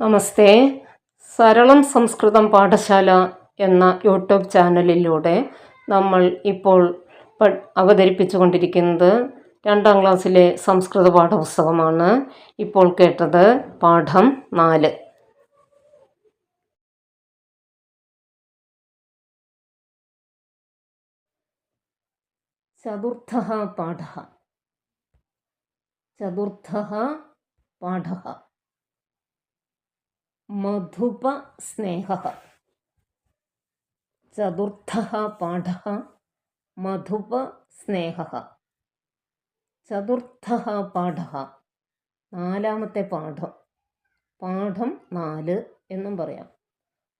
നമസ്തേ. സരളം സംസ്കൃതം പാഠശാല എന്ന യൂട്യൂബ് ചാനലിലൂടെ നമ്മൾ ഇപ്പോൾ അവതരിപ്പിച്ചു കൊണ്ടിരിക്കുന്നത് രണ്ടാം ക്ലാസ്സിലെ സംസ്കൃത പാഠപുസ്തകമാണ്. ഇപ്പോൾ കേട്ടത് പാഠം നാല്. ചതുർത്ഥ പാഠ. ചതുർത്ഥ പാഠ. മധുപസ്നേഹः. പാഠ മധുപ സ്നേഹ ചതുർത്ഥ പാഠ. നാലാമത്തെ പാഠം. പാഠം നാല് എന്നും പറയാം.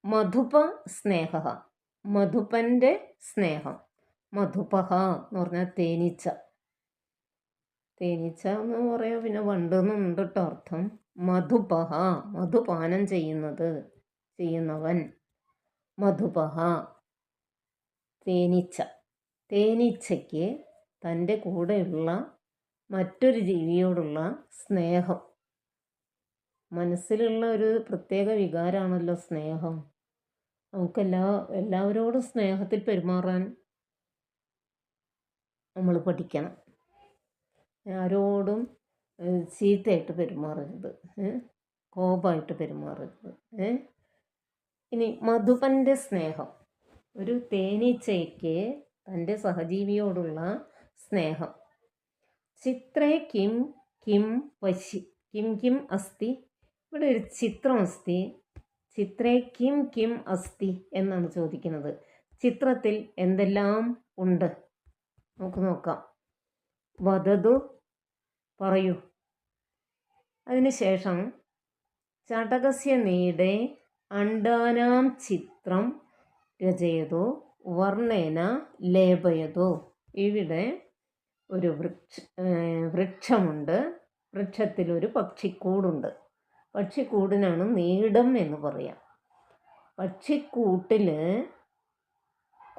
മധുപ സ്നേഹ മധുപന്റെ സ്നേഹം. മധുപഹ എന്ന് പറഞ്ഞാൽ തേനീച്ച. തേനീച്ച എന്ന് പറയാം. പിന്നെ വണ്ട് എന്നുണ്ട് കേട്ടോ അർത്ഥം മധുപഹ മധുപാനം ചെയ്യുന്നത് ചെയ്യുന്നവൻ. മധുപഹ തേനീച്ച. തേനീച്ചയ്ക്ക് തന്റെ കൂടെയുള്ള മറ്റൊരു ജീവിയോടുള്ള സ്നേഹം. മനസ്സിലുള്ള ഒരു പ്രത്യേക വികാരമാണല്ലോ സ്നേഹം. നമുക്കെല്ലാ എല്ലാവരോടും സ്നേഹത്തിൽ പെരുമാറാൻ നമ്മൾ പഠിക്കണം. ആരോടും ചീത്തയായിട്ട് പെരുമാറരുത്. കോപമായിട്ട് പെരുമാറരുത്. ഇനി മധുപന്റെ സ്നേഹം. ഒരു തേനീച്ചയ്ക്ക് തന്റെ സഹജീവിയോടുള്ള സ്നേഹം. ചിത്രേ കിം കിം പശി കിം കിം അസ്തി. ഇവിടെ ഒരു ചിത്രം അസ്തി. ചിത്രേ കിം കിം അസ്തി എന്നാണ് ചോദിക്കുന്നത്. ചിത്രത്തിൽ എന്തെല്ലാം ഉണ്ട്? നമുക്ക് നോക്കാം. വധതു പറയൂ. അതിനുശേഷം ചടകസ്യ നീടെ അണ്ടാനാം ചിത്രം രചയതോ വർണേന ലേപയതോ. ഇവിടെ ഒരു വൃക്ഷ വൃക്ഷമുണ്ട്. വൃക്ഷത്തിലൊരു പക്ഷിക്കൂടുണ്ട്. പക്ഷിക്കൂടിനാണ് നീടം എന്ന് പറയാം. പക്ഷിക്കൂട്ടിൽ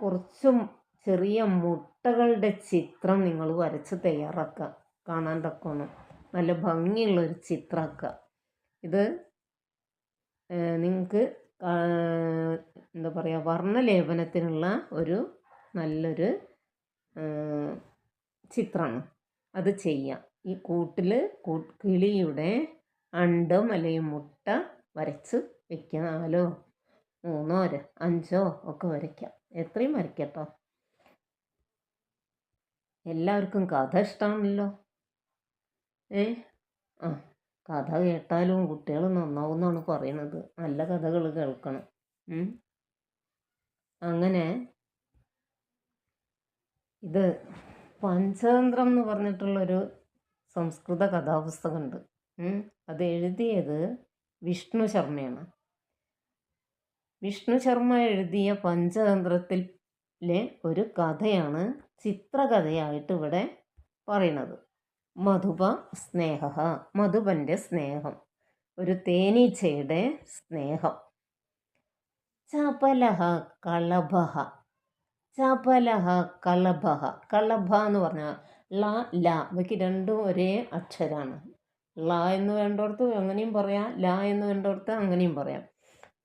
കുറച്ചും ചെറിയ മുട്ടകളുടെ ചിത്രം നിങ്ങൾ വരച്ച് തയ്യാറാക്കുക. കാണാൻ തക്കോണം നല്ല ഭംഗിയുള്ളൊരു ചിത്രമാക്കുക ഇത് നിങ്ങൾക്ക് എന്താ പറയുക വർണലേപനത്തിനുള്ള ഒരു നല്ലൊരു ചിത്രമാണ് അത് ചെയ്യാം. ഈ കൂട്ടിൽ കിളിയുടെ അണ്ടം അല്ലെങ്കിൽ മുട്ട വരച്ച് വെക്കുക. നാലോ മൂന്നോ അഞ്ചോ ഒക്കെ വരയ്ക്കാം. എത്രയും വരയ്ക്കട്ടോ എല്ലാവർക്കും കഥ ഇഷ്ടമാണല്ലോ ഏ? ആ കഥ കേട്ടാലും കുട്ടികൾ നന്നാവും എന്നാണ് പറയണത്. നല്ല കഥകൾ കേൾക്കണം. അങ്ങനെ ഇത് പഞ്ചതന്ത്രം എന്ന് പറഞ്ഞിട്ടുള്ളൊരു സംസ്കൃത കഥാപുസ്തകമുണ്ട്. അത് എഴുതിയത് വിഷ്ണു ശർമ്മയാണ്. വിഷ്ണു ശർമ്മ എഴുതിയ പഞ്ചതന്ത്രത്തിലെ ഒരു കഥയാണ് ചിത്രകഥയായിട്ട് ഇവിടെ പറയണത് മധുപ സ്നേഹ മധുപന്റെ സ്നേഹം ഒരു തേനീച്ചയുടെ സ്നേഹം. ചപലഹ കളഭഹ ചപലഹ കളഭഹ കളഭ എന്ന് പറഞ്ഞാൽ ല ല ഇവയ്ക്ക് രണ്ടും ഒരേ അക്ഷരമാണ് ല എന്ന് വേണ്ടോടത്ത് അങ്ങനെയും പറയാം ല എന്ന് വേണ്ടോടത്ത് അങ്ങനെയും പറയാം.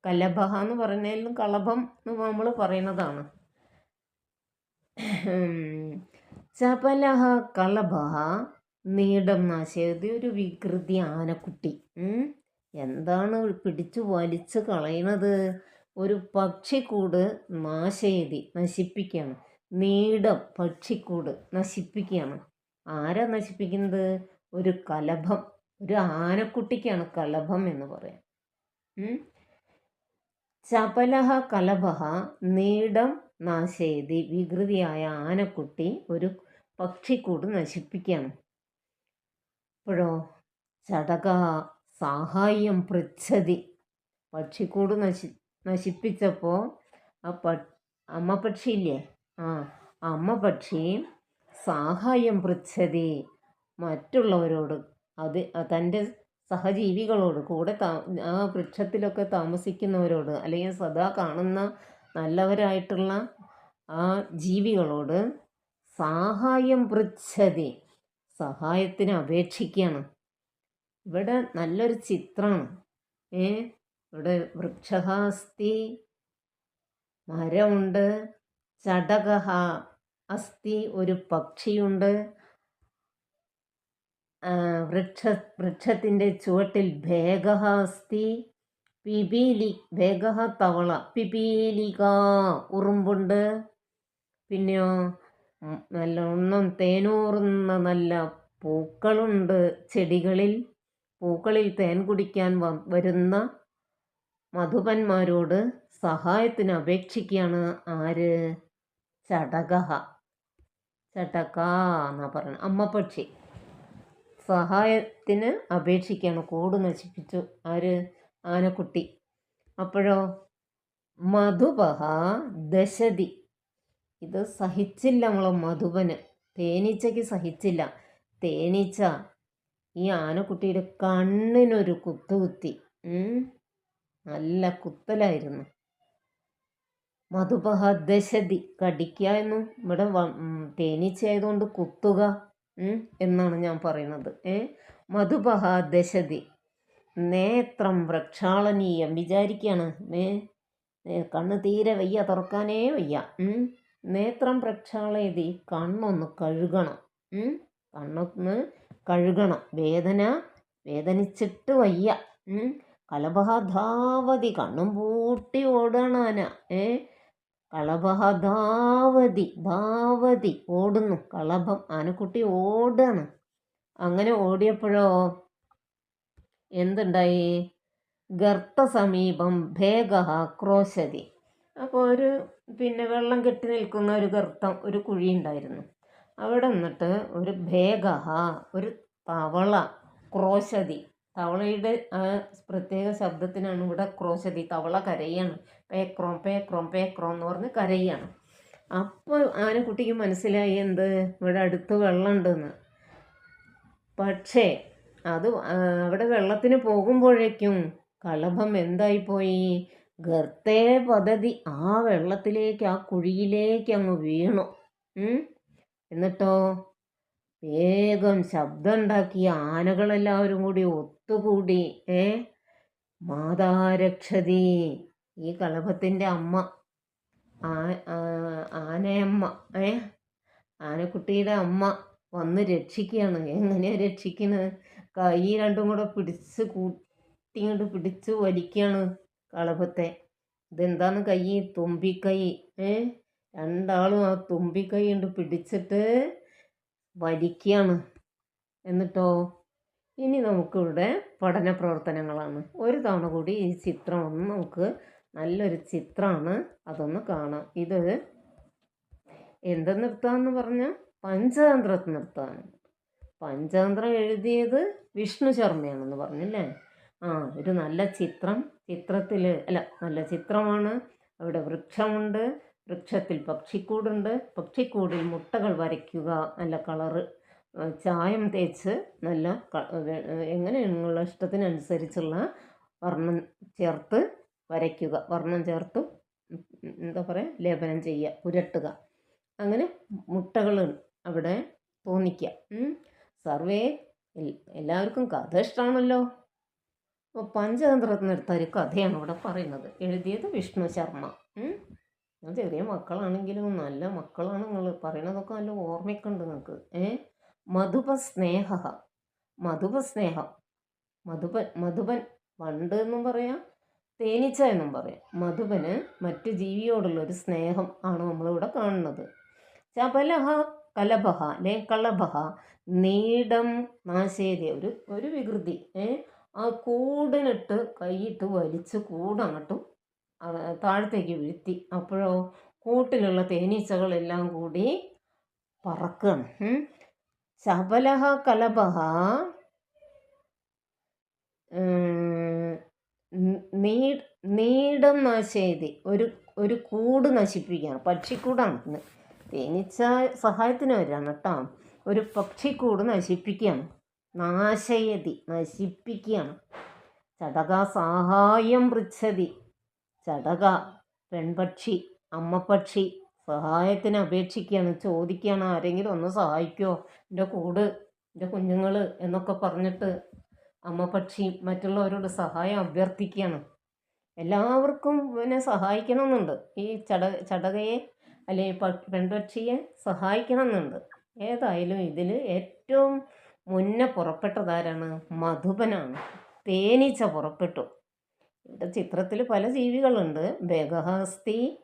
കലഭഹ എന്ന് പറയുന്നതിലും കളഭം എന്ന് നമ്മൾ പറയുന്നതാണ്. ചപലഹ കളഭ നീടം നാശയത് ഒരു വികൃതി ആനക്കുട്ടി. എന്താണ് പിടിച്ചു വലിച്ച് കളയണത്? ഒരു പക്ഷിക്കൂട് നാശയതി നശിപ്പിക്കുകയാണ് നീടം പക്ഷിക്കൂട് നശിപ്പിക്കുകയാണ് ആരാ നശിപ്പിക്കുന്നത്? ഒരു കലഭം. ഒരു ആനക്കുട്ടിക്കാണ് കലഭം എന്ന് പറയാം. ചപലഹ കലഭ നീടം നാശയതി വികൃതിയായ ആനക്കുട്ടി ഒരു പക്ഷിക്കൂട് നശിപ്പിക്കുകയാണ് അപ്പോഴോ ചടക സഹായം പൃച്ഛതി. പക്ഷിക്കൂട് നശി നശിപ്പിച്ചപ്പോൾ ആ പ അമ്മ പക്ഷിയില്ലേ? ആ അമ്മ പക്ഷി സഹായം പൃച്ഛതി. മറ്റുള്ളവരോട് അത് തന്റെ സഹജീവികളോട് കൂടെ താ ആ വൃക്ഷത്തിലൊക്കെ താമസിക്കുന്നവരോട് അല്ലെങ്കിൽ സദാ കാണുന്ന നല്ലവരായിട്ടുള്ള ആ ജീവികളോട് സാഹായം പൃച്ഛതി സഹായത്തിന് അപേക്ഷിക്കുകയാണ് ഇവിടെ നല്ലൊരു ചിത്രമാണ് ഏ ഇവിടെ വൃക്ഷഹാസ്തി മരമുണ്ട് ചടകഹ അസ്ഥി ഒരു പക്ഷിയുണ്ട്. വൃക്ഷ വൃക്ഷത്തിന്റെ ചുവട്ടിൽ ഭേഗഹ അസ്തി പിപീലി ഭേഗ തവള പിപീലിക ഉറുമ്പുണ്ട്. പിന്നെയോ നല്ല ഒന്നും തേനൂറുന്ന നല്ല പൂക്കളുണ്ട്. ചെടികളിൽ പൂക്കളിൽ തേൻ കുടിക്കാൻ വരുന്ന മധുപന്മാരോട് സഹായത്തിന് അപേക്ഷിക്കുകയാണ് ആര്? ചടകഹ ചടക എന്നാ പറയുന്നത് അമ്മപ്പക്ഷി. സഹായത്തിന് അപേക്ഷിക്കുകയാണ് കൂട് നശിപ്പിച്ചു. ആര്? ആനക്കുട്ടി. അപ്പോഴോ? മധുപഹ ദശതി. ഇത് സഹിച്ചില്ല നമ്മളെ മധുപന്. തേനീച്ചയ്ക്ക് സഹിച്ചില്ല. തേനീച്ച ഈ ആനക്കുട്ടിയുടെ കണ്ണിനൊരു കുത്തു കുത്തി നല്ല കുത്തലായിരുന്നു. മധുപഹ ദശതി കടിക്കുക എന്നും ഇവിടെ തേനീച്ച ആയതുകൊണ്ട് കുത്തുക എന്നാണ് ഞാൻ പറയുന്നത് ഏ? മധുപഹ ദശതി. നേത്രം വൃക്ഷാളനീയം വിചാരിക്കുകയാണ് നേ കണ്ണ് തീരെ വയ്യ തുറക്കാനേ വയ്യ. നേത്രം പ്രക്ഷാളയതി കണ്ണൊന്ന് കഴുകണം. കണ്ണൊന്ന് കഴുകണം. വേദന വേദനിച്ചിട്ട് വയ്യ. കലപഹധാവതി കണ്ണും പൂട്ടി ഓടണാന. ഏ? കളഭഹ ധാവതി ധാവതി ഓടുന്നു. കളഭം ആനക്കുട്ടി ഓടാണ്. അങ്ങനെ ഓടിയപ്പോഴോ? എന്തുണ്ടായി? ഗർത്ത സമീപം ഭേഗ ക്രോശതി. അപ്പോൾ ഒരു പിന്നെ വെള്ളം കെട്ടി നിൽക്കുന്ന ഒരു ഗർത്തം ഒരു കുഴി ഉണ്ടായിരുന്നു. അവിടെ നിന്നിട്ട് ഒരു ഭേഗ ഒരു തവള ക്രോശതി. തവളയുടെ ആ പ്രത്യേക ശബ്ദത്തിനാണ് ഇവിടെ ക്രോശതി. തവള കരയാണ്. പേക്രോം പേക്രോം പേക്രോം എന്ന് പറഞ്ഞ് കരയാണ്. അപ്പോൾ ആനക്കുട്ടിക്ക് മനസ്സിലായി എന്ത്? ഇവിടെ അടുത്ത് വെള്ളമുണ്ടെന്ന്. പക്ഷേ അത് അവിടെ വെള്ളത്തിന് പോകുമ്പോഴേക്കും കളഭം എന്തായിപ്പോയി? ഗർത്തേ പദ്ധതി ആ വെള്ളത്തിലേക്ക് ആ കുഴിയിലേക്ക് അങ്ങ് വീണു. എന്നിട്ടോ? വേഗം ശബ്ദം ഉണ്ടാക്കി ആനകളെല്ലാവരും കൂടി ഒത്തുകൂടി. ഏ? മാതാരക്ഷതി ഈ കളഭത്തിന്റെ അമ്മ. ആ- ആനയമ്മ. ഏ? ആനക്കുട്ടിയുടെ അമ്മ വന്ന് രക്ഷിക്കുകയാണ്. എങ്ങനെയാണ് രക്ഷിക്കുന്നത് കൈ രണ്ടും കൂടെ പിടിച്ച് കൂട്ടി ഇങ്ങോട്ട് പിടിച്ച് വലിക്കുകയാണ് കളഭത്തെ. ഇതെന്താന്ന് കൈ? തുമ്പിക്കൈ. ഏ? രണ്ടാളും ആ തുമ്പിക്കൈ കൊണ്ട് പിടിച്ചിട്ട് വലിക്കുകയാണ് എന്നിട്ടോ? ഇനി നമുക്കിവിടെ പഠന പ്രവർത്തനങ്ങളാണ്. ഒരു തവണ കൂടി ഈ ചിത്രം ഒന്ന് നമുക്ക് നല്ലൊരു ചിത്രമാണ് അതൊന്ന് കാണാം. ഇത് എന്ത് നൃത്തമെന്ന് പറഞ്ഞാൽ പഞ്ചതന്ത്ര നൃത്തമാണ്. പഞ്ചതന്ത്രം എഴുതിയത് വിഷ്ണു ശർമ്മയാണെന്ന് പറഞ്ഞില്ലേ? ആ ഒരു നല്ല ചിത്രം. ചിത്രത്തിൽ അല്ല നല്ല ചിത്രമാണ്. അവിടെ വൃക്ഷമുണ്ട് വൃക്ഷത്തിൽ പക്ഷിക്കൂടുണ്ട്. പക്ഷിക്കൂടിൽ മുട്ടകൾ വരയ്ക്കുക നല്ല കളറ് ചായം തേച്ച് നല്ല എങ്ങനെ നിങ്ങളുടെ ഇഷ്ടത്തിനനുസരിച്ചുള്ള വർണം ചേർത്ത് വരയ്ക്കുക. വർണം ചേർത്ത് എന്താ പറയുക ലേപനം ചെയ്യുക പുരട്ടുക. അങ്ങനെ മുട്ടകൾ അവിടെ തോന്നിക്കുക. സർവേ എല്ലാവർക്കും കഥ ഇഷ്ടമാണല്ലോ അപ്പോൾ പഞ്ചതന്ത്രത്തിന് എടുത്ത ഒരു കഥയാണ് ഇവിടെ പറയുന്നത്. എഴുതിയത് വിഷ്ണു ശർമ്മ. ഞാൻ ചെറിയ മക്കളാണെങ്കിലും നല്ല മക്കളാണ് നിങ്ങൾ പറയണതൊക്കെ നല്ല ഓർമ്മയ്ക്കുണ്ട് നിങ്ങൾക്ക്. ഏ? മധുപസ്നേഹ മധുപസ്നേഹം. മധുപൻ മധുപൻ വണ്ട് എന്നും പറയാം തേനീച്ച എന്നും പറയാം. മധുപന് മറ്റു ജീവിയോടുള്ള ഒരു സ്നേഹം ആണ് നമ്മളിവിടെ കാണുന്നത്. ചപലഹ കലബഹ അല്ലെ കളഭഹ നീടം നാശേരി ഒരു ഒരു വികൃതി. ആ കൂടിനിട്ട് കൈയിട്ട് വലിച്ച് കൂടങ്ങട്ടും താഴത്തേക്ക് വീഴ്ത്തി. അപ്പോഴോ കൂട്ടിലുള്ള തേനീച്ചകളെല്ലാം കൂടി പറക്കണം. ശബലഹ കലപഹ നീടം നാശേതി ഒരു ഒരു കൂട് നശിപ്പിക്കുകയാണ്. പക്ഷിക്കൂടാണ്. തേനീച്ച സഹായത്തിന് വരികയാണ് കേട്ടോ. ഒരു പക്ഷിക്കൂട് നശിപ്പിക്കുകയാണ് നാശയതി നശിപ്പിക്കുകയാണ് ചടക സഹായം പൃച്ഛതി. ചടക പെൺപക്ഷി അമ്മപ്പക്ഷി സഹായത്തിന് അപേക്ഷിക്കുകയാണ് ചോദിക്കുകയാണ് ആരെങ്കിലും ഒന്ന് സഹായിക്കുമോ എന്റെ കൂട് എന്റെ കുഞ്ഞുങ്ങൾ എന്നൊക്കെ പറഞ്ഞിട്ട് അമ്മപക്ഷി മറ്റുള്ളവരോട് സഹായം അഭ്യർത്ഥിക്കുകയാണ്. എല്ലാവർക്കും പിന്നെ സഹായിക്കണമെന്നുണ്ട്. ഈ ചട ചടകയെ അല്ലെങ്കിൽ പെൺപക്ഷിയെ സഹായിക്കണം എന്നുണ്ട് ഏതായാലും ഇതിൽ ഏറ്റവും മുന്നേ പുറപ്പെട്ടതാരാണ്? മധുപനാണ് തേനീച്ച പുറപ്പെട്ടു. ഇവിടെ ചിത്രത്തിൽ പല ജീവികളുണ്ട്. ബേഗഹാസ്തി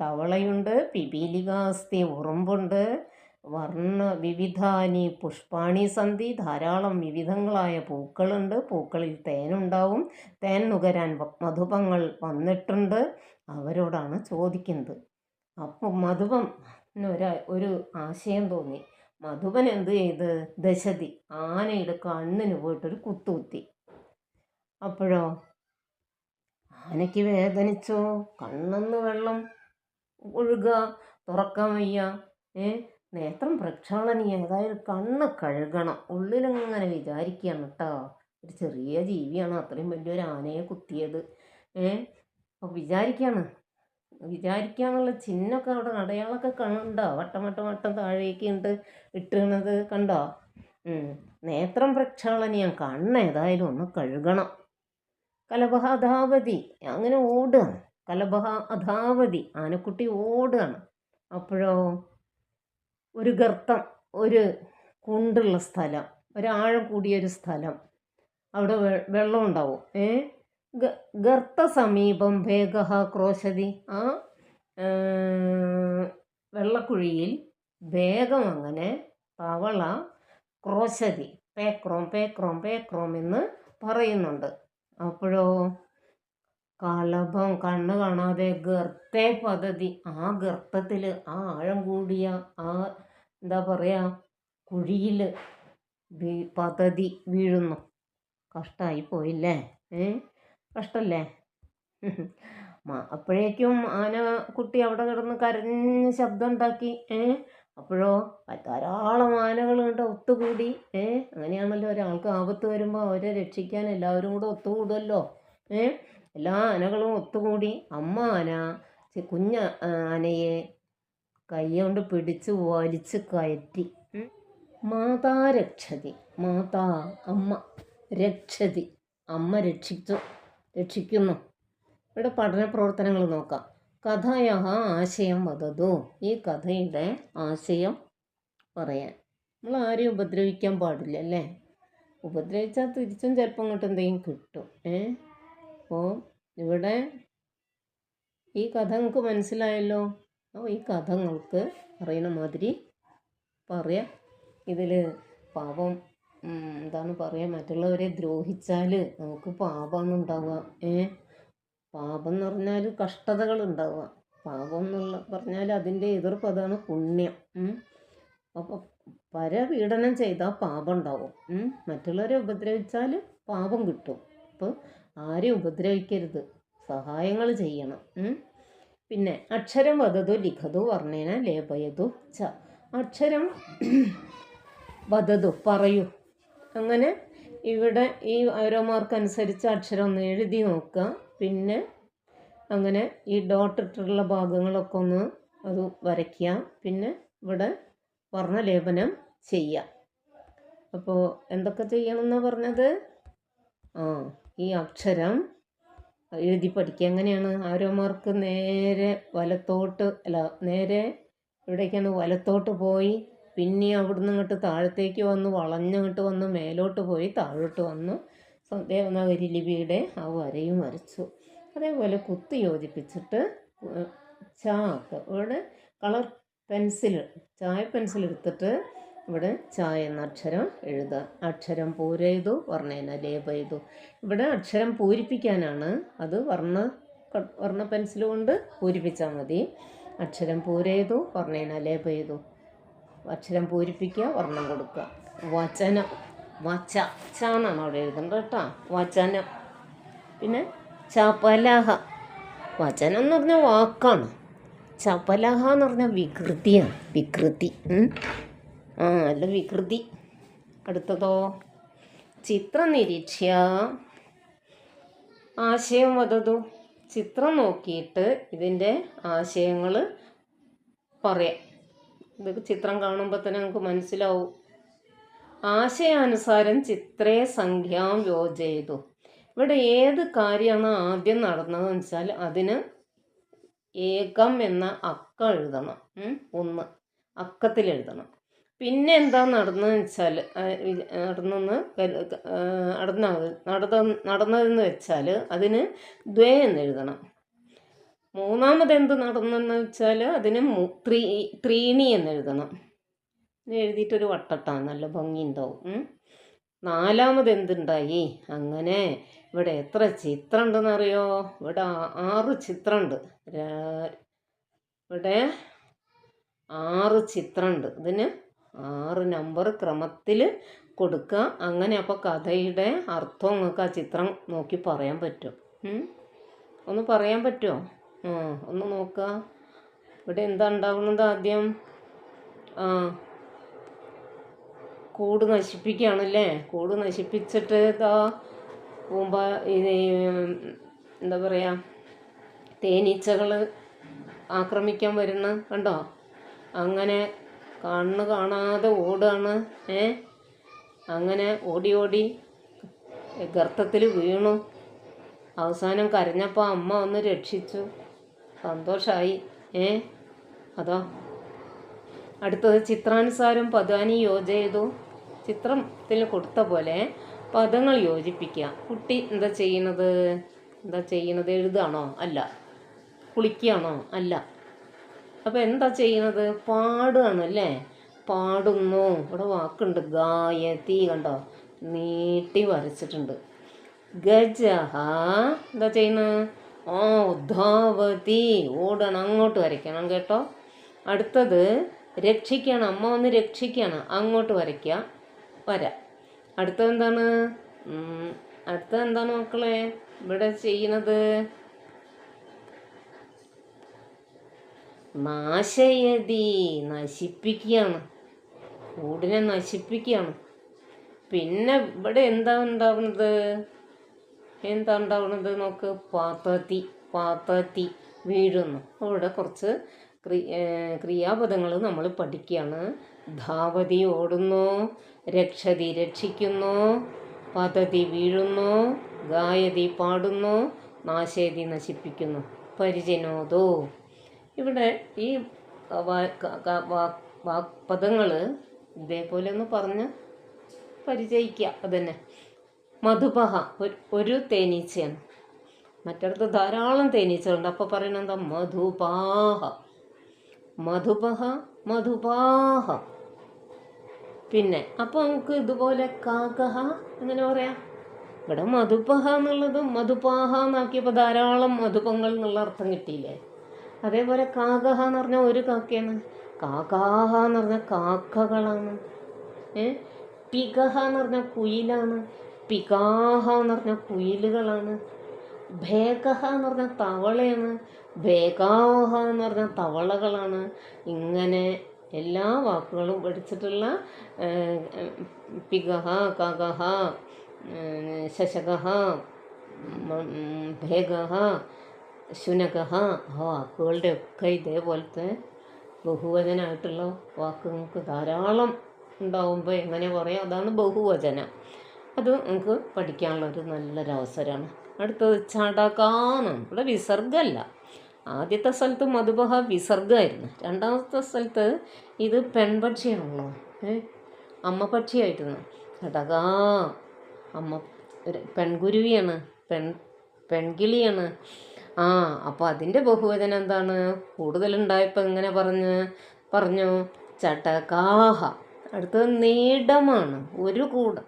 തവളയുണ്ട് പിപീലികാസ്തി ഉറുമ്പുണ്ട് വർണ വിവിധാനി പുഷ്പാണി സന്ധി ധാരാളം വിവിധങ്ങളായ പൂക്കളുണ്ട്. പൂക്കളിൽ തേനുണ്ടാവും. തേൻ നുകരാൻ മധുപങ്ങൾ വന്നിട്ടുണ്ട്. അവരോടാണ് ചോദിക്കുന്നത്. അപ്പം മധുപം ഒരു ഒരു ആശയം തോന്നി. മധുപൻ എന്ത് ചെയ്ത്? ദശതി ആനയുടെ കണ്ണിന് പോയിട്ടൊരു കുത്തുകുത്തി. അപ്പോഴോ? ആനയ്ക്ക് വേദനിച്ചോ? കണ്ണെന്ന് വെള്ളം ഒഴുകുക തുറക്കാൻ വയ്യ? ഏ? നേത്രം പ്രക്ഷാളനീയ അതായത് കണ്ണ് കഴുകണം. ഉള്ളിലങ്ങനെ വിചാരിക്കുകയാണ് കേട്ടോ ഒരു ചെറിയ ജീവിയാണ്. അത്രയും വലിയൊരു ആനയെ കുത്തിയത്. ഏ? അപ്പോൾ വിചാരിക്കുകയാണ് വിചാരിക്കാന്നുള്ള ചിഹ്നമൊക്കെ അവിടെ അടയാളമൊക്കെ കണ്ടോ? വട്ടം വട്ടം വട്ടം താഴേക്ക് ഉണ്ട് ഇട്ടുന്നത് കണ്ടോ? നേത്രം പ്രക്ഷാളനീയം കണ്ണ് ഏതായാലും ഒന്ന് കഴുകണം. കലബഹ അധാവതി അങ്ങനെ ഓടുകയാണ്. കലബഹ അധാവതി ആനക്കുട്ടി ഓടുകയാണ്. അപ്പോഴോ? ഒരു ഗർത്തം. ഒരു കുണ്ടുള്ള സ്ഥലം. ഒരാഴം കൂടിയൊരു സ്ഥലം. അവിടെ വെള്ളം ഉണ്ടാവും. ഏ? ഗ- ഗർത്ത സമീപം ഭേഗഹ ക്രോശതി ആ വെള്ളക്കുഴിയിൽ വേഗം അങ്ങനെ തവള ക്രോശതി പേക്രോം പേക്രോം പേക്രോം എന്ന് പറയുന്നുണ്ട്. അപ്പോഴോ? കളഭം കണ്ണ് കാണാതെ ഗർത്തേ പദ്ധതി. ആ ഗർത്തത്തിൽ ആ ആഴം കൂടിയ ആ എന്താ പറയുക കുഴിയിൽ പദ്ധതി വീഴുന്നു. കഷ്ടമായി പോയില്ലേ? ഏ? കഷ്ടല്ലേ? മ- അപ്പോഴേക്കും ആന കുട്ടി അവിടെ കിടന്ന് കരഞ്ഞ് ശബ്ദം ഉണ്ടാക്കി ഏ? അപ്പോഴോ ധാരാളം ആനകൾ കണ്ട് ഒത്തുകൂടി ഏ? അങ്ങനെയാണല്ലോ ഒരാൾക്ക് ആപത്ത് വരുമ്പോൾ അവരെ രക്ഷിക്കാൻ എല്ലാവരും കൂടെ ഒത്തുകൂടുമല്ലോ ഏ? എല്ലാ ആനകളും ഒത്തുകൂടി അമ്മ ആന കുഞ്ഞ ആനയെ കൈകൊണ്ട് പിടിച്ച് വലിച്ച് കയറ്റി. മാതാ രക്ഷതി മാതാ അമ്മ രക്ഷതി അമ്മ രക്ഷിച്ചു. രക്ഷിക്കുന്നു. ഇവിടെ പഠന പ്രവർത്തനങ്ങൾ നോക്കാം. കഥയ ആശയം വതതു ഈ കഥയുടെ ആശയം പറയാൻ. നമ്മൾ ആരെയും ഉപദ്രവിക്കാൻ പാടില്ല അല്ലേ? ഉപദ്രവിച്ചാൽ തിരിച്ചും ചിലപ്പോൾ ഇങ്ങോട്ട് എന്തെങ്കിലും കിട്ടും ഏ? അപ്പോൾ ഇവിടെ ഈ കഥ നിങ്ങൾക്ക് മനസ്സിലായല്ലോ? അപ്പോൾ ഈ കഥ നിങ്ങൾക്ക് അറിയണ മാതിരി പറയാം. ഇതിൽ ഉം, എന്താണ് പറയുക മറ്റുള്ളവരെ ദ്രോഹിച്ചാൽ നമുക്ക് പാപമാണ് ഉണ്ടാവുക. ഏ? പാപം എന്ന് പറഞ്ഞാൽ കഷ്ടതകൾ ഉണ്ടാവുക. പാപം എന്നുള്ള പറഞ്ഞാൽ അതിന്റെ എതിർപ്പതാണ് പുണ്യം. അപ്പോൾ പരപീഡനം ചെയ്താൽ പാപം ഉണ്ടാവും. മറ്റുള്ളവരെ ഉപദ്രവിച്ചാൽ പാപം കിട്ടും. അപ്പോൾ ആരെയും ഉപദ്രവിക്കരുത്. സഹായങ്ങൾ ചെയ്യണം. പിന്നെ അക്ഷരം വധതു ലിഖതു വർണേന ലേപയതു ച. അക്ഷരം വധതു പറയൂ. അങ്ങനെ ഇവിടെ ഈ ഓരോ മാർക്ക് അനുസരിച്ച് അക്ഷരം ഒന്ന് എഴുതി നോക്കുക. പിന്നെ അങ്ങനെ ഈ ഡോട്ട് ഇട്ടിട്ടുള്ള ഭാഗങ്ങളൊക്കെ ഒന്ന് അത് വരയ്ക്കുക. പിന്നെ ഇവിടെ വർണലേപനം ചെയ്യുക. അപ്പോൾ എന്തൊക്കെ ചെയ്യണം എന്നാണ് പറഞ്ഞത്? ആ ഈ അക്ഷരം എഴുതി പഠിക്കുക. എങ്ങനെയാണ്? ആരോ മാർക്ക് നേരെ വലത്തോട്ട് അല്ല നേരെ എവിടേക്കാണ് വലത്തോട്ട് പോയി. പിന്നെ അവിടുന്ന് ഇങ്ങോട്ട് താഴത്തേക്ക് വന്ന് വളഞ്ഞങ്ങോട്ട് വന്ന് മേലോട്ട് പോയി താഴോട്ട് വന്ന്. ദേവനാഗരി ലിപിയുടെ ആ വരയും വരച്ചു. അതേപോലെ കുത്തി യോജിപ്പിച്ചിട്ട് ചാക്ക്. ഇവിടെ കളർ പെൻസിൽ ചായ പെൻസിൽ എടുത്തിട്ട് ഇവിടെ ചായ എന്ന അക്ഷരം എഴുതുക അക്ഷരം പൂരെയ്തു വർണേന ലേപ ചെയ്തു ഇവിടെ അക്ഷരം പൂരിപ്പിക്കാനാണ്. അത് വർണ വർണ പെൻസിൽ കൊണ്ട് പൂരിപ്പിച്ചാൽ മതി. അക്ഷരം പൂരെയ്തു വർണേന ലേപ ചെയ്തു അക്ഷരം പൂരിപ്പിക്കുക വർണം കൊടുക്കുക. വചനം. വച്ച ച എന്നാണ് അവിടെ എഴുതേണ്ടത് കേട്ടോ. വചനം. പിന്നെ ചപലഹ. വചനം എന്ന് പറഞ്ഞാൽ വാക്കാണ്. ചപലഹ എന്ന് പറഞ്ഞാൽ വികൃതിയാണ്. വികൃതി. ആ അല്ല വികൃതി. അടുത്തതോ? ചിത്രം നിരീക്ഷ്യ. ആശയം വതതു ചിത്രം നോക്കിയിട്ട് ഇതിന്റെ ആശയങ്ങൾ പറയാം. ഇത് ചിത്രം കാണുമ്പോൾ തന്നെ നമുക്ക് മനസ്സിലാവും. ആശയാനുസാരം ചിത്രേ സംഖ്യാം യോജയതു. ഇവിടെ ഏത് കാര്യമാണ് ആദ്യം നടന്നതെന്ന് വെച്ചാൽ അതിന് ഏകം എന്ന അക്ക എഴുതണം. ഒന്ന്. അക്കത്തിൽ എഴുതണം. പിന്നെ എന്താ നടന്നതെന്ന് വെച്ചാൽ നടന്നെന്ന് നടന്ന നടന്നതെന്ന് വെച്ചാൽ അതിന് ദ്വേ എന്ന് എഴുതണം. മൂന്നാമത് എന്ത് നടന്നെന്ന് വെച്ചാൽ അതിന് ത്രീ ത്രീണി എന്ന് എഴുതണം. ഇത് എഴുതിയിട്ടൊരു വട്ടട്ടാണ് നല്ല ഭംഗിയുണ്ടാവും. നാലാമത് എന്തുണ്ടായി അങ്ങനെ ഇവിടെ എത്ര ചിത്രം ഉണ്ടെന്നറിയോ ഇവിടെ ആറ് ചിത്രമുണ്ട്. ഇവിടെ ആറ് ചിത്രമുണ്ട്. ഇതിന് ആറ് നമ്പർ ക്രമത്തിൽ കൊടുക്കുക. അങ്ങനെ അപ്പോൾ കഥയുടെ അർത്ഥം നിങ്ങൾക്ക് ആ ചിത്രം നോക്കി പറയാൻ പറ്റും. ഒന്ന് പറയാൻ പറ്റുമോ ഒന്ന് നോക്കാം. ഇവിടെ എന്താ ഉണ്ടാവുന്നത് ആദ്യം? ആ കൂട് നശിപ്പിക്കുകയാണല്ലേ? കൂട് നശിപ്പിച്ചിട്ട് ഇതാ പൂമ്പ എന്താ പറയുക തേനീച്ചകൾ ആക്രമിക്കാൻ വരുന്ന കണ്ടോ? അങ്ങനെ കണ്ണ് കാണാതെ ഓടുകയാണ്. ഏ? അങ്ങനെ ഓടി ഓടി ഗർത്തത്തിൽ വീണു. അവസാനം കരഞ്ഞപ്പോൾ അമ്മ ഒന്ന് രക്ഷിച്ചു. സന്തോഷമായി ഏ? അതോ? അടുത്തത് ചിത്രാനുസാരം പദാനി യോജയതു. ചിത്രത്തിൽ കൊടുത്ത പോലെ പദങ്ങൾ യോജിപ്പിക്കുക. കുട്ടി എന്താ ചെയ്യുന്നത്? എന്താ ചെയ്യുന്നത്? എഴുതാണോ? അല്ല. കുളിക്കുകയാണോ? അല്ല. അപ്പോൾ എന്താ ചെയ്യുന്നത്? പാടുകയാണ് അല്ലേ? പാടുന്നു. ഇവിടെ വാക്കുണ്ട്. ഗായതി കണ്ടോ? നീട്ടി വരച്ചിട്ടുണ്ട്. ഗജഹ. എന്താ ചെയ്യുന്നത്? ഓ ധാവതി ഓടണം അങ്ങോട്ട് വരയ്ക്കണം കേട്ടോ. അടുത്തത് രക്ഷിക്കണം. അമ്മ ഒന്ന് രക്ഷിക്കണം. അങ്ങോട്ട് വരയ്ക്കുക വര. അടുത്തതെന്താണ് എന്താണ്? മക്കളെ? ഇവിടെ ചെയ്യുന്നത്? നാശയതി നശിപ്പിക്കുകയാണ്. കൂടിനെ നശിപ്പിക്കുകയാണ്. പിന്നെ ഇവിടെ എന്താ ഉണ്ടാവുന്നത്? എന്താ ഉണ്ടാവുന്നത് നോക്ക്? പാത്തത്തി പാത്തത്തി വീഴുന്നു. അവിടെ കുറച്ച് ക്രി ക്രിയാപദങ്ങൾ നമ്മൾ പഠിക്കുകയാണ് ധാവതി ഓടുന്നു രക്ഷതി രക്ഷിക്കുന്നു പതതി വീഴുന്നു ഗായതി പാടുന്നു നാശേതി നശിപ്പിക്കുന്നു. പരിചനോദോ. ഇവിടെ ഈ പദങ്ങൾ ഇതേപോലെ ഒന്ന് പറഞ്ഞ് പരിചയിക്കുക. അതന്നെ. മധുപഹ ഒരു- തേനീച്ചയാണ്. മറ്റടുത്ത് ധാരാളം തേനീച്ചകളുണ്ട്. അപ്പോൾ പറയുന്നത് എന്താ? മധുപാഹ. മധുപഹ മധുപാഹ. പിന്നെ അപ്പോൾ നമുക്ക് ഇതുപോലെ കാക്കഹ എങ്ങനെ പറയാം? ഇവിടെ മധുപഹ എന്നുള്ളത് മധുപാഹ എന്നാക്കിയപ്പോൾ ധാരാളം മധുപങ്ങൾ എന്നുള്ള അർത്ഥം കിട്ടിയില്ലേ? അതേപോലെ കാകഹ എന്ന് പറഞ്ഞാൽ ഒരു കാക്കയാണ്. കാകാഹ എന്ന് പറഞ്ഞാൽ കാക്കകളാണ്. ഏ? പികഹ എന്ന് പറഞ്ഞാൽ കുയിലാണ്. പികാഹ എന്ന് പറഞ്ഞാൽ കുയിലുകളാണ്. ഭേകഹ എന്ന് പറഞ്ഞാൽ തവളയാണ്. ഭേകാഹ എന്ന് പറഞ്ഞാൽ തവളകളാണ്. ഇങ്ങനെ എല്ലാ വാക്കുകളും പഠിച്ചിട്ടുള്ള പികഹ കകഹ ശശകഹ ഭേഗഹ ശുനകഹ ആ വാക്കുകളുടെ ഒക്കെ ഇതേപോലത്തെ ബഹുവചനമായിട്ടുള്ള വാക്കുകൾക്ക് ധാരാളം ഉണ്ടാവുമ്പോൾ എങ്ങനെ പറയാം? അതാണ് ബഹുവചനം. അത് നമുക്ക് പഠിക്കാനുള്ള ഒരു നല്ലൊരു അവസരമാണ് അടുത്തത് ചടകാന്ന് ഇവിടെ വിസർഗമല്ല ആദ്യത്തെ സ്ഥലത്ത് മധുബഹ വിസർഗമായിരുന്നു രണ്ടാമത്തെ സ്ഥലത്ത് ഇത് പെൺപക്ഷിയാണല്ലോ. ഏ അമ്മ പക്ഷിയായിരുന്നു ചടകാ അമ്മ പെൺകുരുവിയാണ്. പെൺ പെൺകിളിയാണ്. ആ അപ്പോൾ അതിന്റെ ബഹുവചനം എന്താണ്? കൂടുതലുണ്ടായപ്പോൾ എങ്ങനെ പറഞ്ഞ്? പറഞ്ഞു ചടകാഹ അടുത്തത് നീടമാണ്. ഒരു കൂട്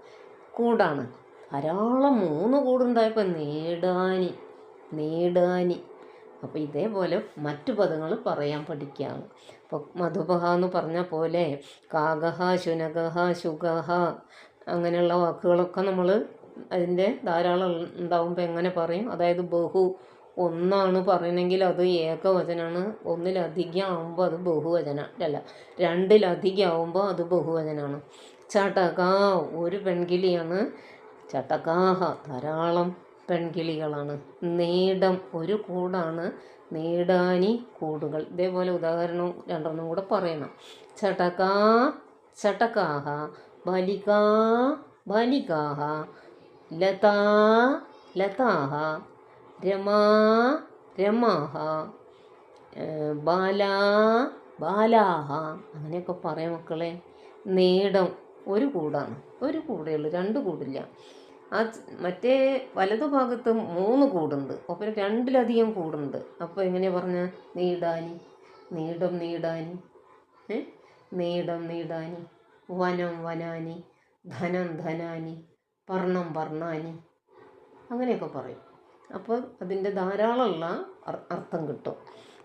കൂടാണ്. ധാരാളം മൂന്ന് കൂടുണ്ടായപ്പോൾ നേടാനി നേടാനി. അപ്പോൾ ഇതേപോലെ മറ്റു പദങ്ങൾ പറയാൻ പഠിക്കുകയാണ് അപ്പോൾ മധുപഹ എന്ന് പറഞ്ഞ പോലെ കാഗഹ ശുനകഹ ശുഗഹ അങ്ങനെയുള്ള വാക്കുകളൊക്കെ നമ്മൾ അതിന്റെ ധാരാളം ഉണ്ടാവുമ്പോൾ എങ്ങനെ പറയും? അതായത് ബഹു ഒന്നാണ് പറയണമെങ്കിൽ അത് ഏകവചനാണ്. ഒന്നിലധികം ആകുമ്പോൾ അത് ബഹുവചന അല്ല രണ്ടിലധികം ആകുമ്പോൾ അത് ബഹുവചനാണ്. ചടക ഒരു പെൺകിളിയാണ്. ചടകാഹ ധാരാളം പെൺകിളികളാണ്. നീടം ഒരു കൂടാണ്. നീടാനി കൂടുകൾ. ഇതേപോലെ ഉദാഹരണം രണ്ടെണ്ണം കൂടെ പറയണം. ചടകാ ചടകാഹ ബാലികാ ബലികാഹ ലതാ ലതാഹ രമാ രമാഹ ബാലാ ബാലാഹ അങ്ങനെയൊക്കെ പറയാം മക്കളെ. നീടം ഒരു കൂടാണ്. ഒരു കൂടേ ഉള്ളൂ രണ്ട് കൂടില്ല. ആ മറ്റേ വലതു ഭാഗത്ത് മൂന്ന് കൂടുണ്ട്. ഒപ്പം രണ്ടിലധികം കൂടുണ്ട്. അപ്പോൾ എങ്ങനെയാ പറഞ്ഞ? നീടാനി നീടം നീടാനി? നീടം നീടാനി വനം വനാനി ധനം ധനാനി പർണം പർണാനി അങ്ങനെയൊക്കെ പറയും. അപ്പോൾ അതിന്റെ ധാരാളമുള്ള അർത്ഥം കിട്ടും.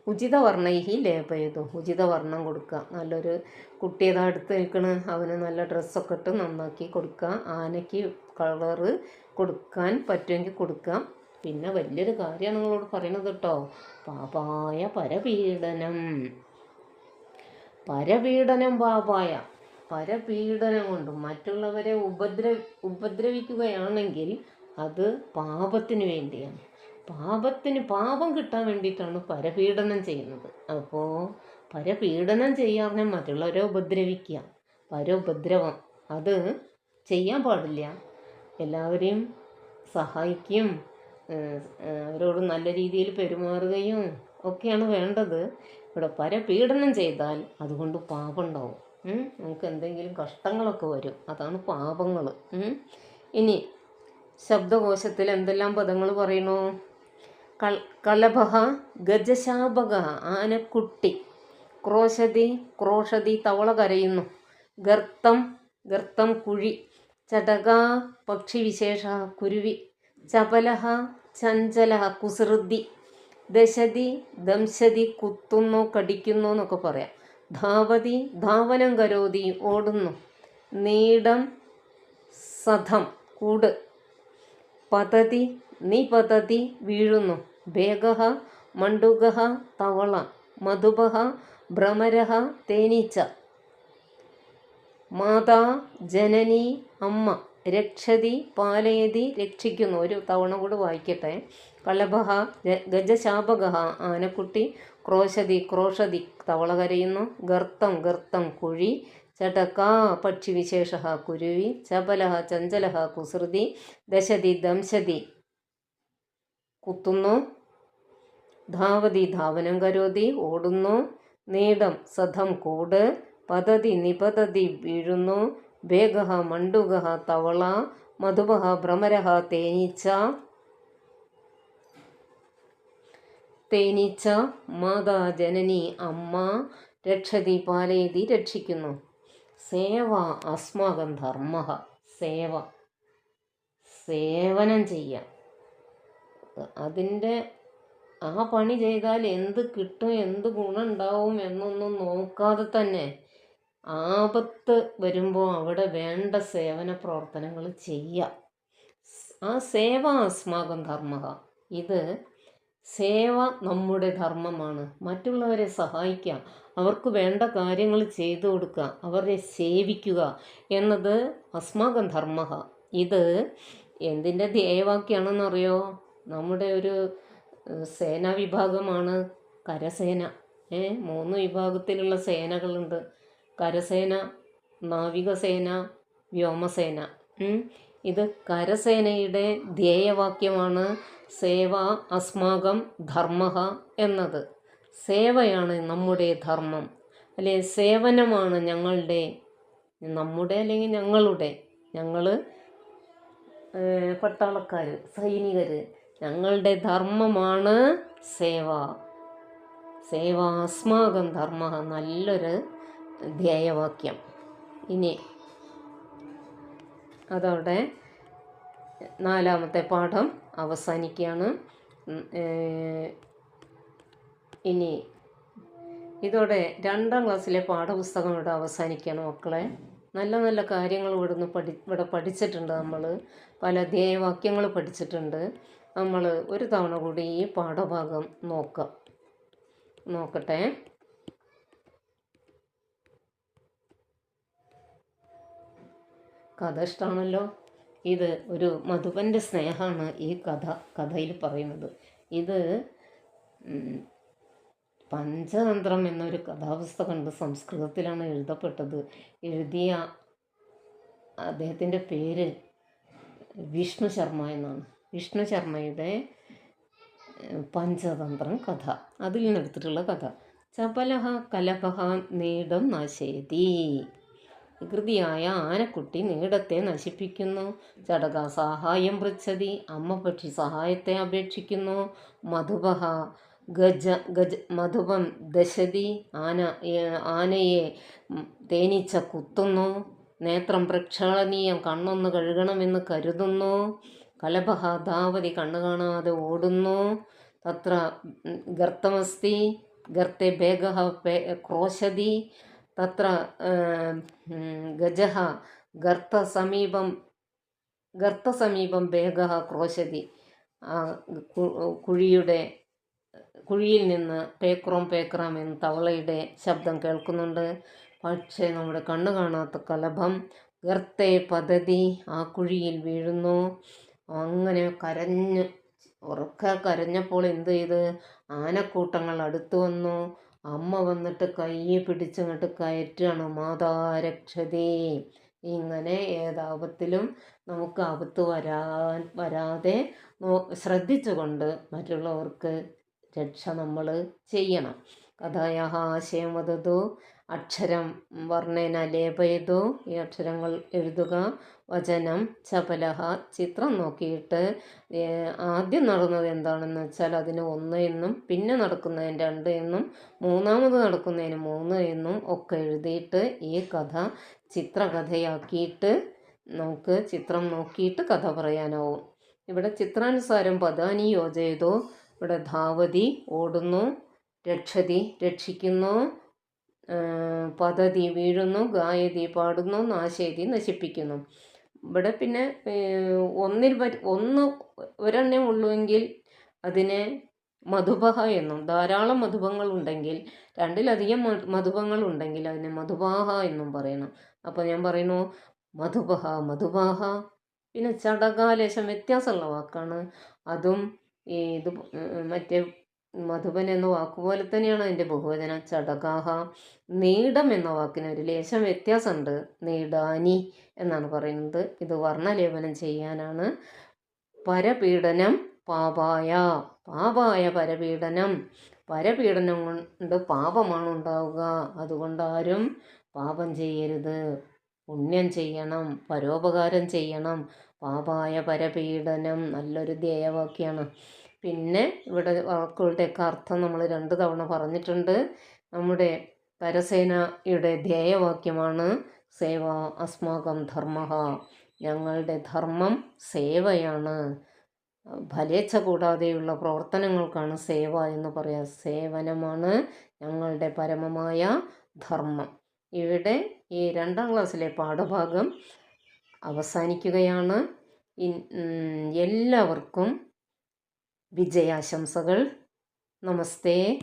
ഉചിത വർണൈഹി ലേപയതു. ഉചിത വർണം കൊടുക്കുക. നല്ലൊരു കുട്ടിയേതാ അടുത്ത് നിൽക്കണ അവന് നല്ല ഡ്രസ്സൊക്കെ ഇട്ട് നന്നാക്കി കൊടുക്കുക. ആനയ്ക്ക് കളറ് കൊടുക്കാൻ പറ്റുമെങ്കിൽ കൊടുക്കാം പിന്നെ വലിയൊരു കാര്യമാണ് നിങ്ങളോട് പറയണത് കേട്ടോ പാപായ പരപീഡനം. പരപീഡനം പാപായ. പരപീഡനം കൊണ്ട് മറ്റുള്ളവരെ ഉപദ്ര ഉപദ്രവിക്കുകയാണെങ്കിൽ അത് പാപത്തിന് വേണ്ടിയാണ്. പാപത്തിന് പാപം കിട്ടാൻ വേണ്ടിയിട്ടാണ് പരപീഡനം ചെയ്യുന്നത്. അപ്പോൾ പരപീഡനം ചെയ്യാതെ മറ്റുള്ളവരെ ഉപദ്രവിക്കുക. പരോപദ്രവം. അത് ചെയ്യാൻ പാടില്ല. എല്ലാവരെയും സഹായിക്കും. അവരോട് നല്ല രീതിയിൽ പെരുമാറുകയും ഒക്കെയാണ് വേണ്ടത്. ഇവിടെ പരപീഡനം ചെയ്താൽ അതുകൊണ്ട് പാപം ഉണ്ടാവും നമുക്ക് എന്തെങ്കിലും കഷ്ടങ്ങളൊക്കെ വരും. അതാണ് പാപങ്ങൾ ഇനി ശബ്ദകോശത്തിൽ എന്തെല്ലാം പദങ്ങൾ പറയണു കളഭ ഗജശാപക ആനക്കുട്ടി. ക്രോശതി ക്രോഷതി തവള കരയുന്നു. ഗർത്തം ഗർത്തം കുഴി. ചടക പക്ഷിവിശേഷ കുരുവി. ചപലഹ ചഞ്ചല കുസൃതി. ദശതി ദംശതി കുത്തുന്നു കടിക്കുന്നു എന്നൊക്കെ പറയാം. ധാവതി ധാവനം കരോതി ഓടുന്നു. നീടം സധം കൂട്. പതതി നിപതതി വീഴുന്നു. വേഗ മണ്ടുക തവള മധുപ ഭ്രമര തേനീച്ച. മാതാ ജനനി അമ്മ രക്ഷതി പാലയതി രക്ഷിക്കുന്നു. ഒരു തവണ കൂടി വായിക്കട്ടെ. കളഭ ഗജശാപക ആനക്കുട്ടി ക്രോശതി ക്രോഷതി തവള കരയുന്നു. ഗർത്തം ഗർത്തം കുഴി ചടക്കാ പക്ഷിവിശേഷ കുരുവി ചപല ചഞ്ചല കുസൃതി ദശതി ദംശതി കുത്തുന്നു. ധാവതി ധാവനം കരോതി ഓടുന്നു. നീടം സധം കൂട് പതതി നിപതതി വീഴുന്നു. വേഗ മണ്ടുക തവള മധുബഹ ഭ്രമര തേനീച്ച. തേനീച്ച മാതാ ജനനി അമ്മ രക്ഷതി പാലയതി രക്ഷിക്കുന്നു. സേവ അസ്മാകം ധർമ്മ സേവ സേവനം ചെയ്യാം. അതിന്റെ ആ പണി ചെയ്താൽ എന്ത് കിട്ടും എന്ത് ഗുണം ഉണ്ടാവും എന്നൊന്നും നോക്കാതെ തന്നെ ആപത്ത് വരുമ്പോൾ അവിടെ വേണ്ട സേവന പ്രവർത്തനങ്ങൾ ചെയ്യുക. ആ സേവ അസ്മാകം ധർമ്മ ഇത് സേവ നമ്മുടെ ധർമ്മമാണ്. മറ്റുള്ളവരെ സഹായിക്കുക അവർക്ക് വേണ്ട കാര്യങ്ങൾ ചെയ്തു കൊടുക്കുക അവരെ സേവിക്കുക എന്നത് അസ്മാകം ധർമ്മ ഇത് എന്തിന്റെ ധ്യേയവാക്യാണെന്നറിയോ നമ്മുടെ ഒരു സേനാ വിഭാഗമാണ് കരസേന. ഏ മൂന്ന് വിഭാഗത്തിലുള്ള സേനകളുണ്ട്. കരസേന നാവികസേന വ്യോമസേന. ഇത് കരസേനയുടെ ധ്യേയവാക്യമാണ് സേവ അസ്മാകം ധർമ്മ എന്നത്. സേവയാണ് നമ്മുടെ ധർമ്മം. അല്ലെ സേവനമാണ് ഞങ്ങളുടെ നമ്മുടെ അല്ലെങ്കിൽ ഞങ്ങളുടെ ഞങ്ങൾ പട്ടാളക്കാർ സൈനികർ ഞങ്ങളുടെ ധർമ്മമാണ് സേവ. സേവ അസ്മാകം ധർമ്മ നല്ലൊരു ധ്യേയവാക്യം. ഇനി അതോടെ നാലാമത്തെ പാഠം അവസാനിക്കുകയാണ്. ഇനി ഇതോടെ രണ്ടാം ക്ലാസ്സിലെ പാഠപുസ്തകം ഇവിടെ അവസാനിക്കുകയാണ് മക്കളെ. നല്ല നല്ല കാര്യങ്ങൾ ഇവിടുന്ന് പഠി ഇവിടെ പഠിച്ചിട്ടുണ്ട് നമ്മൾ പല ധ്യേയവാക്യങ്ങൾ പഠിച്ചിട്ടുണ്ട്. നമ്മൾ ഒരു തവണ കൂടി ഈ പാഠഭാഗം നോക്കാം. നോക്കട്ടെ. കഥ ഇഷ്ടമാണല്ലോ ഇത് ഒരു മധുവന്റെ സ്നേഹമാണ് ഈ കഥ കഥയിൽ പറയുന്നത്. ഇത് പഞ്ചതന്ത്രം എന്നൊരു കഥാപുസ്തകമുണ്ട് സംസ്കൃതത്തിലാണ് എഴുതപ്പെട്ടത്. എഴുതിയ അദ്ദേഹത്തിന്റെ പേര് വിഷ്ണു ശർമ്മ എന്നാണ്. വിഷ്ണു ശർമ്മയുടെ പഞ്ചതന്ത്രം കഥ. അതിൽ നിന്നെടുത്തിട്ടുള്ള കഥ. ചപലഹ കലപഹ നീടം നാശേതി. വികൃതിയായ ആനക്കുട്ടി നീടത്തെ നശിപ്പിക്കുന്നു. ചടക സഹായം പൃച്ഛതി. അമ്മ പക്ഷി സഹായത്തെ അപേക്ഷിക്കുന്നു. മധുപഹ ഗജ ഗജ മധുപം ദശതി. ആന ആനയെ തേനിച്ച കുത്തുന്നു. നേത്രം പ്രക്ഷാളനീയം കണ്ണൊന്ന് കഴുകണമെന്ന് കരുതുന്നു. കലഭഹ ധാവതി കണ്ണു കാണാതെ ഓടുന്നു. തത്ര ഗർത്തമസ്തി ഗർത്തെ ബേഗ ക്രോശതി. തത്ര ഗജ ഗർത്തസമീപം ഗർത്തസമീപം ബേഗ ക്രോശതി. കുഴിയുടെ കുഴിയിൽ നിന്ന് പേക്രോം പേക്രാം എന്ന് തവളയുടെ ശബ്ദം കേൾക്കുന്നുണ്ട്. പക്ഷേ നമ്മുടെ കണ്ണു കാണാത്ത കലഭം ഗർത്തെ പദ്ധതി ആ കുഴിയിൽ വീഴുന്നു. അങ്ങനെ കരഞ്ഞ് ഉറക്കെ കരഞ്ഞപ്പോൾ എന്ത് ചെയ്ത്? ആനക്കൂട്ടങ്ങൾ അടുത്തു വന്നു. അമ്മ വന്നിട്ട് കയ്യെ പിടിച്ചങ്ങോട്ട് കയറ്റാണ്. മാതാരക്ഷതേ. ഇങ്ങനെ ഏതാപത്തിലും നമുക്ക് ആപത്ത് വരാൻ വരാതെ ശ്രദ്ധിച്ചുകൊണ്ട് മറ്റുള്ളവർക്ക് രക്ഷ നമ്മൾ ചെയ്യണം. കഥായ ആശയം വധതു. അക്ഷരം വർണേന ലേപയതു. ഈ അക്ഷരങ്ങൾ എഴുതുക. വചനം ചപലഹ ചിത്രം നോക്കിയിട്ട് ആദ്യം നടന്നത് എന്താണെന്ന് വെച്ചാൽ അതിന് ഒന്ന് എന്നും പിന്നെ നടക്കുന്നതിന് രണ്ട് എന്നും മൂന്നാമത് നടക്കുന്നതിന് മൂന്ന് എന്നും ഒക്കെ എഴുതിയിട്ട് ഈ കഥ ചിത്രകഥയാക്കിയിട്ട് നമുക്ക് ചിത്രം നോക്കിയിട്ട് കഥ പറയാനാവും. ഇവിടെ ചിത്രാനുസാരം പദാനി യോജയതോ ഇവിടെ ധാവതി ഓടുന്നു രക്ഷതി രക്ഷിക്കുന്നു പദ്ധതി വീഴുന്നു ഗായതി പാടുന്നു നാശേതി നശിപ്പിക്കുന്നു. ഇവിടെ പിന്നെ ഒന്നിൽ ഒന്ന് ഒരെണ്ണേ ഉള്ളുവെങ്കിൽ അതിനെ മധുബഹ എന്നും ധാരാളം മധുപങ്ങൾ ഉണ്ടെങ്കിൽ രണ്ടിലധികം മധുപങ്ങൾ ഉണ്ടെങ്കിൽ അതിനെ മധുബാഹ എന്നും പറയണം. അപ്പോൾ ഞാൻ പറയുന്നു മധുബഹ മധുബാഹ പിന്നെ ചടകാലേശം വ്യത്യാസമുള്ള വാക്കാണ്. അതും ഈ ഇത് മറ്റേ മധുബൻ എന്ന വാക്കുപോലെ തന്നെയാണ് അതിന്റെ ബഹുവചനം. ചടകാഹ നീടം എന്ന വാക്കിന് ഒരു ലേശം വ്യത്യാസമുണ്ട്. നീടാനി എന്നാണ് പറയുന്നത്. ഇത് വർണലേപനം ചെയ്യാനാണ്. പരപീഡനം പാപായ. പാപായ പരപീഡനം. പരപീഡനം കൊണ്ട് പാപമാണ് ഉണ്ടാവുക. അതുകൊണ്ട് ആരും പാപം ചെയ്യരുത്. പുണ്യം ചെയ്യണം. പരോപകാരം ചെയ്യണം. പാപായ പരപീഡനം. നല്ലൊരു ധ്യേയവാക്യാണ്. പിന്നെ ഇവിടെ വാക്കുകളുടെയൊക്കെ അർത്ഥം നമ്മൾ രണ്ട് തവണ പറഞ്ഞിട്ടുണ്ട്. നമ്മുടെ കരസേനയുടെ ധ്യേയവാക്യമാണ് സേവ അസ്മാകം ധർമ്മ ഞങ്ങളുടെ ധർമ്മം സേവയാണ്. ഫലേച്ഛ കൂടാതെയുള്ള പ്രവർത്തനങ്ങൾക്കാണ് സേവ എന്ന് പറയാം. സേവനമാണ് ഞങ്ങളുടെ പരമമായ ധർമ്മം. ഇവിടെ ഈ രണ്ടാം ക്ലാസ്സിലെ പാഠഭാഗം അവസാനിക്കുകയാണ്. എല്ലാവർക്കും വിജയാശംസകൾ. നമസ്തേ.